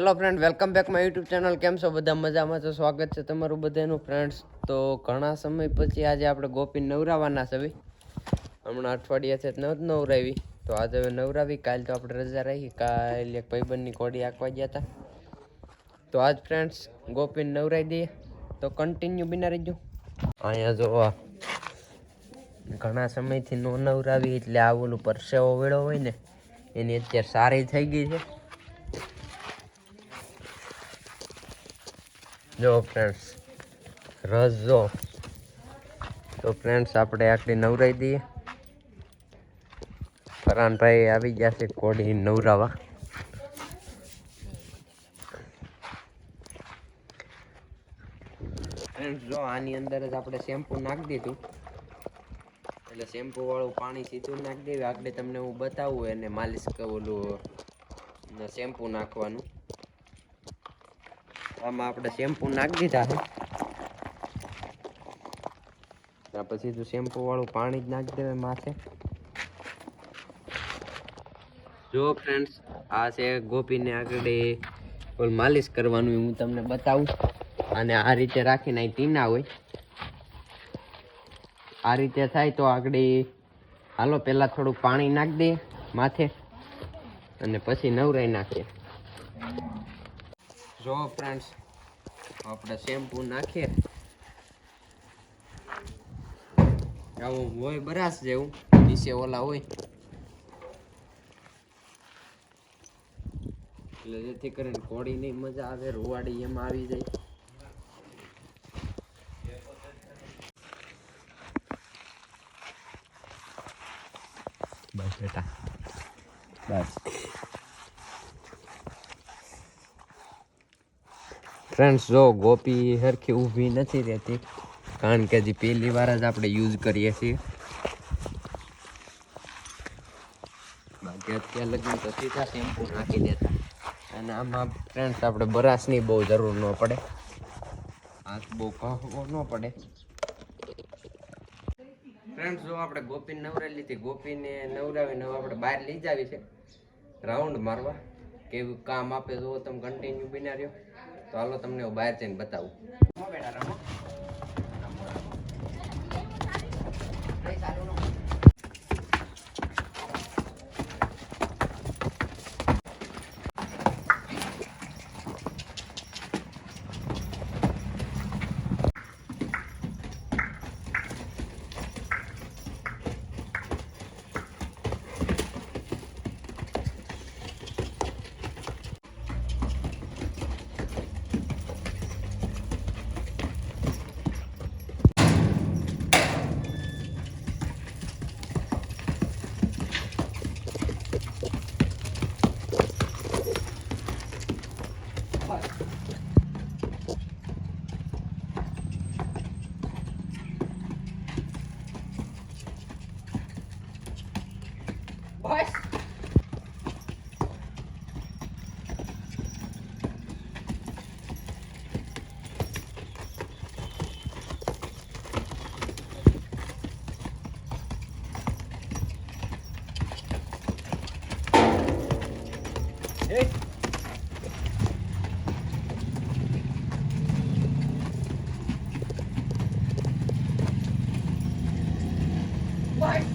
Hello friend welcome back my YouTube channel કેમ છો? બધા મજામાં તો સ્વાગત છે તમારું બધાનું ફ્રેન્ડ્સ તો ઘણા સમય પછી આજે આપણે ગોપી નવરાવાના છે, ભાઈ. હમણાં ન જ નવરાવી. તો આજે હવે નવરાવી. કાલ તો આપણે રજા રાખી. કાલ એક ભાઈબંધની કોડી આંકવા ગયા હતા તો આજ ફ્રેન્ડ્સ ગોપીને નવરાવી દઈએ. તો કન્ટિન્યુ બિના રહીજો. અહીંયા જો ઘણા સમયથી નો નવરાવી, એટલે આ ઓલું પરસેવો વેળો હોય ને, એની અત્યારે સારી થઈ ગઈ છે. જો ફ્રેન્ડ્સ રસ જો. તો ફ્રેન્ડ્સ આપણે આટલી નવરાઈ દઈએ. ફરાનભાઈ આવી ગયા છે કોડી નવરાવા. ફ્રેન્ડ્સ જો આની અંદર જ આપણે શેમ્પુ નાખી દીધું. એટલે શેમ્પુ વાળું પાણી સીધું નાખી દેવું. આગળ તમને હું બતાવું એને માલિશ ઓલું શેમ્પુ નાખવાનું. આમાં આપણે શેમ્પુ નાખી દીધા છે. પછી તો શેમ્પુ વાળું પાણી જ નાખી દેવાય માથે. જો ફ્રેન્ડ્સ આ છે ગોપીને આગળ ઓલ માલિશ કરવાનું હું તમને બતાવું. અને આ રીતે રાખીને અહીં ટીના હોય. આ રીતે થાય તો આગળ હાલો પહેલાં થોડું પાણી નાખી દઈએ માથે. અને પછી નવરાઈ નાખીએ. જો ફ્રેન્ડ્સ આપણે શેમ્પુ નાખીએ. આવું હોય બરાસ જેવું, નીચે ઓલા હોય. એટલે જેથી કરીને કોળીની મજા આવે, રૂવાડી એમાં આવી જાય. બસ બેટા. બસ. ફ્રેન્ડ્સ જો ગોપી સરખી ઊભી નથી રહેતી, કારણ કે હજી પહેલી વાર જ આપણે યુઝ કરીએ છીએ. બાકી અત્યારે લગન તો સીધા શેમ્પુ નાખી દેતા. અને આમાં ફ્રેન્ડ્સ આપણે બરાસની બહુ જરૂર ન પડે. હાથ બહુ કહવો ન પડે. ફ્રેન્ડ્સ જો આપણે ગોપીને નવરાવી લીધી, ગોપીને નવરાવીને આપણે બહાર લઈ જાવી છે. રાઉન્ડ મારવા. કેવું કામ આપે, જો તમે કન્ટિન્યુ બિના રહ્યો. તો હાલો તમને હું બહાર જઈને બતાવું. રમો બેટા રમો. What?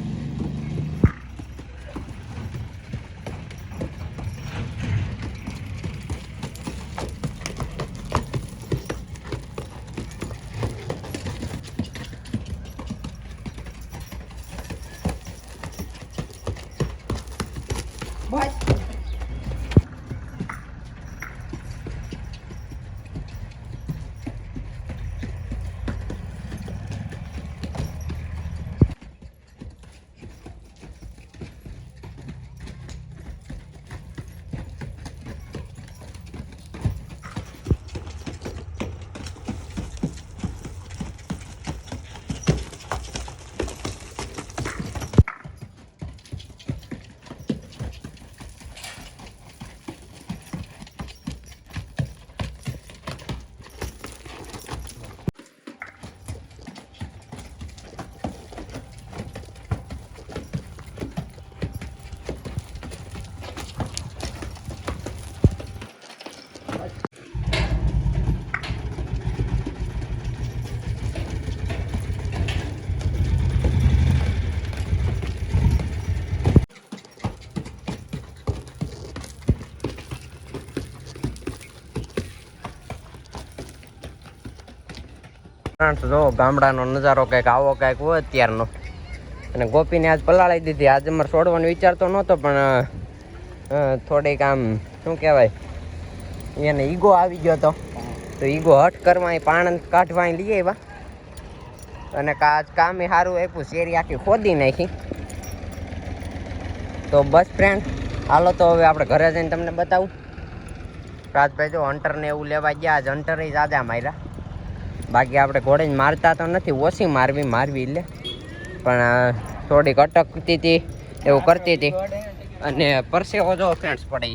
ફ્રેન્ડ્સ જો, ગામડાનો નજારો કંઈક આવો કંઈક હોય અત્યારનો. અને ગોપીને આજ પલાળી દીધી. આજે અમારે છોડવાનો વિચાર તો નહોતો, પણ થોડીક આમ, શું કહેવાય, એને ઈગો આવી ગયો તો. તો ઈગો હટ કરવા અહીં પાણ કાઢવા લઈ આવ્યા. અને કાચ કામે સારું આપ્યું, શેરી આખી ખોદી નાખી. તો બસ ફ્રેન્ડ હાલો તો હવે આપણે ઘરે જઈને તમને બતાવું. રાજભાઈ જો હન્ટરને એવું લેવા ગયા આજ હન્ટર જ આજા માર્યા. બાકી આપણે ઘોડે મારતા તો નથી, ઓછી મારવી મારવી એટલે પણ થોડીક અટકતી હતી, એવું કરતી હતી. અને પરસેવો જો ફ્રેન્ડ્સ પડે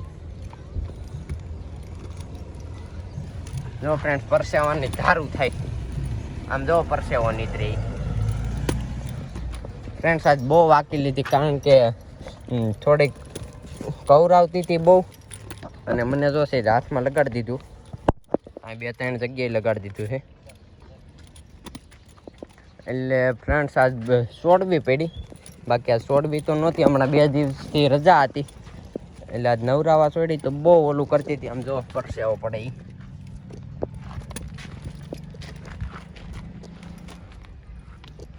જો ફ્રેન્ડ્સ પરસેવાની ધારું થાય. આમ જો પરસેવો નીતરી ફ્રેન્ડ્સ આજ બહુ વાકી લીધી, કારણ કે થોડીક કવરાવતી હતી બહુ. અને મને જો છે હાથમાં લગાડી દીધું. આ બે ત્રણ જગ્યાએ લગાડી દીધું છે. એટલે ફ્રેન્ડ્સ આજ સોડવી પડી. બાકી આ સોડવી તો નહોતી હમણાં બે દિવસથી રજા હતી. એટલે આજ નવરાવા છોડી તો બહુ ઓલું કરતી હતી. આમ જો પરસેવો પડે એ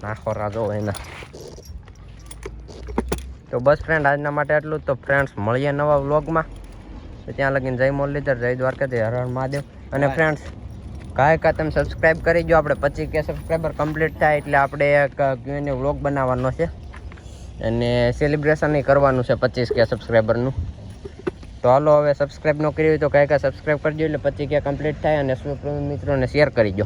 નાખોરા જો એના. તો બસ ફ્રેન્ડ આજના માટે આટલું તો ફ્રેન્ડ્સ મળીએ નવા વ્લોગમાં. તો ત્યાં લગીને જય મુરલીધર જય દ્વારકાથી હર હર મહાદેવ. અને ફ્રેન્ડ્સ કાંઈ કા તમે સબસ્ક્રાઈબ કરી દો આપણે પચીસ કે સબસ્ક્રાઈબર કમ્પ્લીટ થાય એટલે આપણે એક ક્યુએનએ વ્લોગ બનાવવાનો છે. અને સેલિબ્રેશન કરવાનું છે પચીસ કે સબસ્ક્રાઈબરનું તો હાલો હવે સબસ્ક્રાઈબ ન કરી હોય તો કાંઈ કાંઈ સબસ્ક્રાઈબ કરજો એટલે પચીસ કે કમ્પ્લીટ થાય અને મિત્રોને શેર કરી દો